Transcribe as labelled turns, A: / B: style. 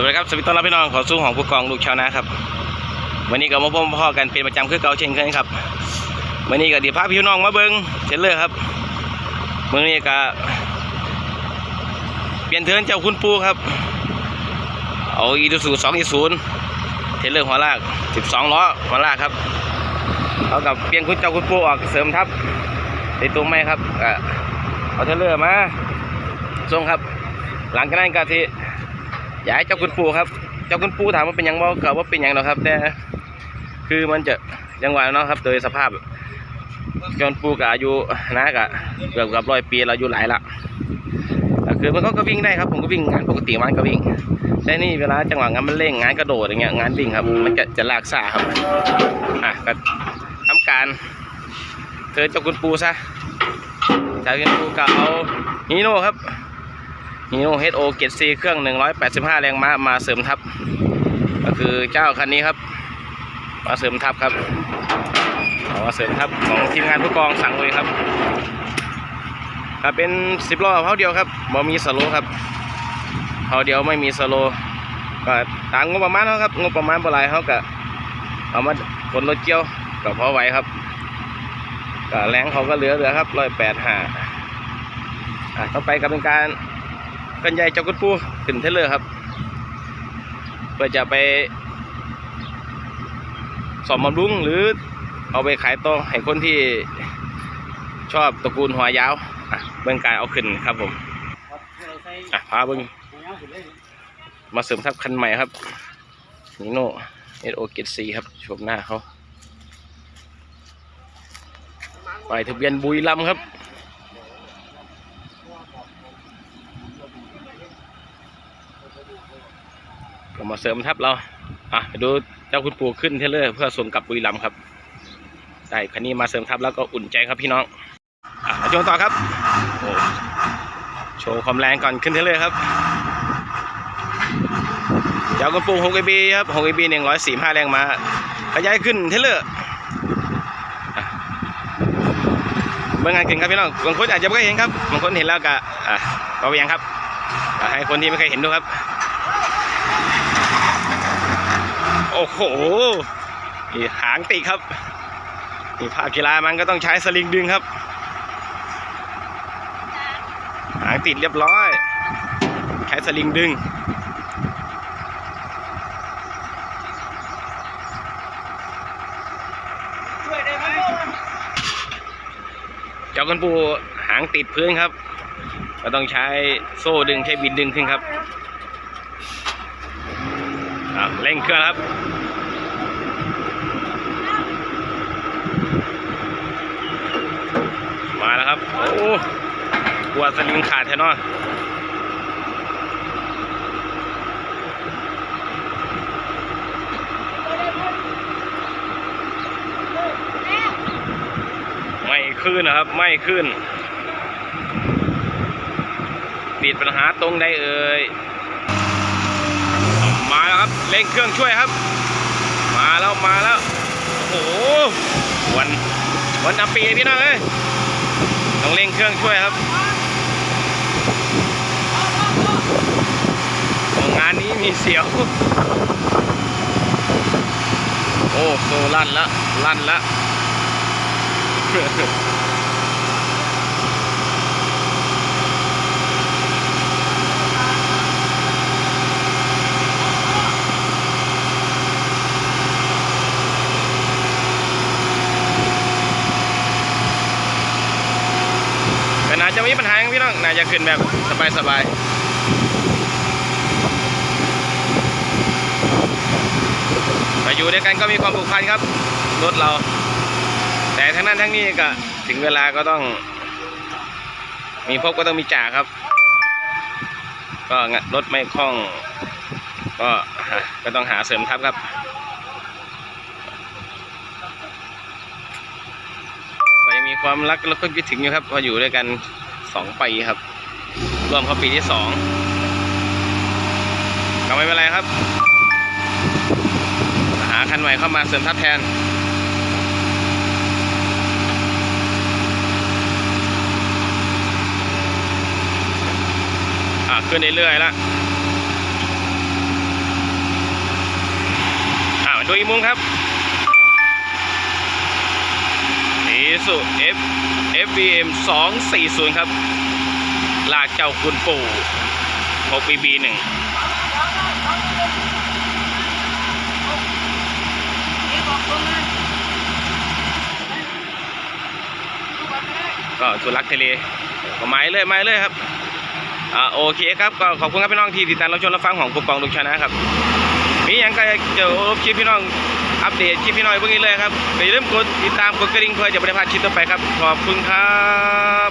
A: วัสดีครับสวัสดีต้อนรับพี่น้องขอสู้ของผู้กองลูกชาวนาครับวันนี้ก็มาพบพ่อกันเป็นประจำคือเก่าเช่นเคยครับวันนี้ก็เดีพาพี่น้องมาเบิ้งเทรลเลอร์ครับเมื่อนี้ก็เปลี่ยนเทินเจ้าคุณปูครับ เอาอีดูสูสองอีศูนย์เทรลเลอร์หัวลากสิบสองล้อหัวลากครับเอากับเปลี่ยนคุณเจ้าคุณปูออกเสริมทับในตรงไหมครับเอาเทรลเลอร์มาส่งครับ หลังจากนั้นก็ที่ ยากให้เจ้าคุณปู่ครับ เจ้าคุณปู่ถามว่าเป็นยังบ่ก็ว่าเป็นยังหรอครับ แต่คือมันจะยังหวเนาะครับ โดยสภาพเจ้าคุณปู่ก็อายุนะก็เกือบกับร้อยปีเราอายุหลายละคือมันก็ก็วิ่งได้ครับผมก็วิ่งงานปกติมันก็วิ่งแต่นี่เวลาจังหวะงานมันเร่งงานกระโดดอย่างเงี้ยงานวิ่งครับ มันจะจะลากซ่าครับอะก็ทำการเธอเจ้าคุณปู่ซะเจ้าคุณปู่ก็เอาฮีโน่ครับ ฮีโน่เฮดโอเกตซีเครื่อง 185 แรงม้ามาเสริมทับ ก็คือเจ้าคันนี้ครับ มาเสริมทับครับมาเสริมทับของทีมงานผู้กองสั่งเลยครับก็เป็นสิบล้อเพาเดียวครับบ่มีสโลครับเพาเดียวไม่มีสโลก็ตามงบประมาณเขาครับงบประมาณเท่าไรเขาก็เอามาขนรถเกี่ยวก็พอไหวครับก็แรงเขาก็เหลือเหลือครับร้อยแปดห้าต่อไปก็เป็นการ กันใหญ่เจ้ากุดปูขึ้นเทเลอร์ครับ เพื่อจะไปสอมบำรุงหรือเอาไปขายต่อให้คนที่ชอบตระกูลหัวยาวเบื้องการเอาขึ้นครับผมอะพาเบิ้งมาเสริมทับคันใหม่ครับนิโน่เอโอเกตซีครับชมหน้าเขาไปทะเบียนบุรีรัมย์ครับ ก็มาเสริมทับเราอะไปดูเจ้าคุณปู่ขึ้นเทเลอร์เพื่อส่งกลับบุรีรัมย์ครับได้คันนี้มาเสริมทับแล้วก็อุ่นใจครับพี่น้องอะมาชมต่อครับโอ้โชว์ความแรงก่อนขึ้นเทเลอร์ครับเจ้าคุณปู่6 AB ครับ6 AB 145แรงมาขยายขึ้นเทเลอร์อะเมื่องานขึ้นครับพี่น้องบางคนอาจจะไม่เคยเห็นครับบางคนเห็นแล้วก็อะก็ไปยังครับ ให้คนที่ไม่เคยเห็นดูครับ โอ้โหนี่หางติดครับนี่ภาคกีฬามันก็ต้องใช้สลิงดึงครับ หางติดเรียบร้อย ใช้สลิงดึงเจ้ากันปูหางติดพื้นครับ ก็ต้องใช้โซ่ดึงใช้บินดึงขึ้นครับเร่งเครื่องครับมาแล้วครับ โอ้กลัวสลิงขาดแท้นอนไม่ขึ้นนะครับ ไม่ขึ้น ติดปัญหาตรงใดเอ่ยมาแล้วครับเร่งเครื่องช่วยครับ มาแล้วมาแล้วโอ้โหวันวันทำปีพี่น้องเอ้ยต้องเร่งเครื่องช่วยครับงานนี้มีเสียว โอ้โซลั่นละลั่นละ จะมีปัญหาพี่น้องน่าจะขึ้นแบบสบายสบายมาอยู่ด้วยกันก็มีความผูกพันครับรถเรา แต่ทั้งนั้นทั้งนี้ก็ถึงเวลาก็ต้อง มีพบก็ต้องมีจ่าครับ ก็รถไม่คล่อง ก็ก็ต้องหาเสริมทัพครับ ก็ยังมีความรักแล้วก็คิดถึงอยู่ครับพออยู่ด้วยกัน สองปีครับรวมเข้าปีที่สองก็ไม่เป็นไรครับ หาคันใหม่เข้ามาเสริมทับแทนขึ้นเรื่อยๆแล้วอ้าดูอีมุมครับ สุ F FBM 240 ครับ ลากเจ้าคุณปู่ 6 BB 1ก็สุรักษ์ทะเลก็ไม้เลยไม้เลยครับอ่าโอเคครับก็ขอบคุณครับพี่น้องที่ติดตามรับชมรับฟังของกุกกองลูกชนะครับมีอย่างก็จะรบคลิปพี่น้อง อัปเดตคลิปพี่น้อยพวกนี้เลยครับอย่าลืมกดติดตามกดกระดิ่งเพื่อจะไม่ได้พลาดคลิปต่อไปครับ ขอบคุณครับ